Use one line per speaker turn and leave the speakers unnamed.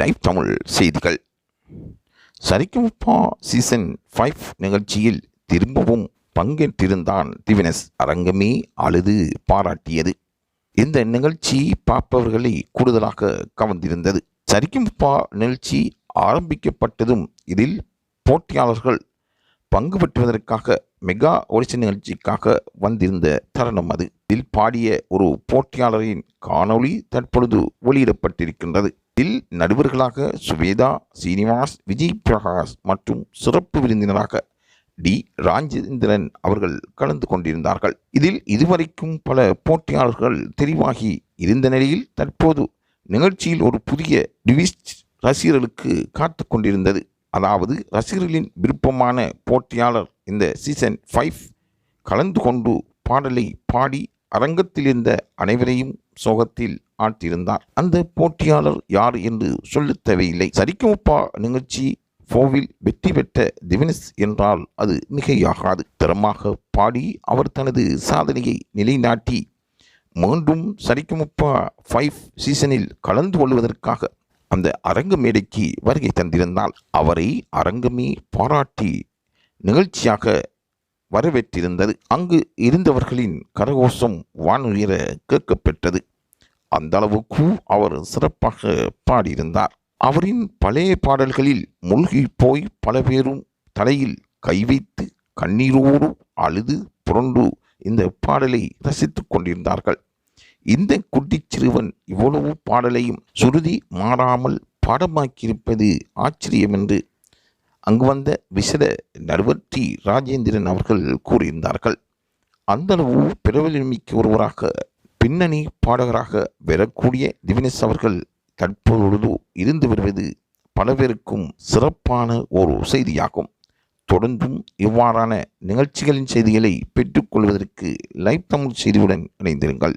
Live Tamil செய்திகள். Sarigamapa season five நிகழ்ச்சியில் திரும்பவும் பங்கேற்றிருந்தான் திவினஸ் அரங்கமே அழுது பாராட்டியது. இந்த நிகழ்ச்சி பார்ப்பவர்களை கூடுதலாக கவர்ந்திருந்தது. சரிகமப்பா நிகழ்ச்சி ஆரம்பிக்கப்பட்டதும் இதில் போட்டியாளர்கள் பங்கு பெற்றுவதற்காக மெகா ஒடிஷன் நிகழ்ச்சிக்காக வந்திருந்த தருணம் அது. இதில் பாடிய ஒரு போட்டியாளரின் காணொளி தற்பொழுது வெளியிடப்பட்டிருக்கின்றது. இதில் நடுவர்களாக சுவேதா சீனிவாஸ் விஜய் பிரகாஷ் மற்றும் சிறப்பு விருந்தினராக டி. ராஜேந்திரன் அவர்கள் கலந்து கொண்டிருந்தார்கள். இதில் இதுவரைக்கும் பல போட்டியாளர்கள் தெரிவாகி இருந்த நிலையில் தற்போது நிகழ்ச்சியில் ஒரு புதிய டிவிஸ்ட் ரசிகர்களுக்கு காத்து கொண்டிருந்தது. அதாவது ரசிகர்களின் விருப்பமான போட்டியாளர் இந்த சீசன் ஃபைவ் கலந்து கொண்டு பாடலை பாடி அரங்கத்தில் இருந்த அனைவரையும் சோகத்தில் ஆட்டியிருந்தார். அந்த போட்டியாளர் யார் என்று சொல்லத் தேவையில்லை. சரிக்குமுப்பா நிகழ்ச்சி ஃபோவில் வெற்றி பெற்ற திவினஸ் என்றால் அது மிகையாகாது. திறமாக பாடி அவர் தனது சாதனையை நிலைநாட்டி மீண்டும் சரிக்குமுப்பா ஃபைவ் சீசனில் கலந்து கொள்வதற்காக அந்த அரங்க மேடைக்கு வருகை தந்திருந்தால் அவரை அரங்கமே பாராட்டி நிகழ்ச்சியாக வரவேற்றிருந்தது. அங்கு இருந்தவர்களின் கரகோஷம் வானுயர கேட்கப்பெற்றது. அந்த அளவுக்கு அவர் சிறப்பாக பாடியிருந்தார். அவரின் பழைய பாடல்களில் மூழ்கி போய் பல பேரும் தலையில் கை வைத்து கண்ணீரோடு அழுது புரண்டு இந்த பாடலை ரசித்துக் கொண்டிருந்தார்கள். இந்த குட்டி சிறுவன் இவ்வளவு பாடலையும் சுருதி மாறாமல் பாடமாக்கியிருப்பது ஆச்சரியம் என்று அங்கு வந்த விசட நடுவர் ராஜேந்திரன் அவர்கள் கூறியிருந்தார்கள். அந்தளவு பிரபலமிக்க ஒருவராக பின்னணி பாடகராக வரக்கூடிய திவினேஷ் அவர்கள் தற்பொழுது இருந்து வருவது பலவேருக்கும் சிறப்பான ஒரு செய்தியாகும். தொடர்ந்தும் இவ்வாறான நிகழ்ச்சிகளின் செய்திகளை பெற்றுக்கொள்வதற்கு லைவ் தமிழ் செய்தியுடன் இணைந்திருங்கள்.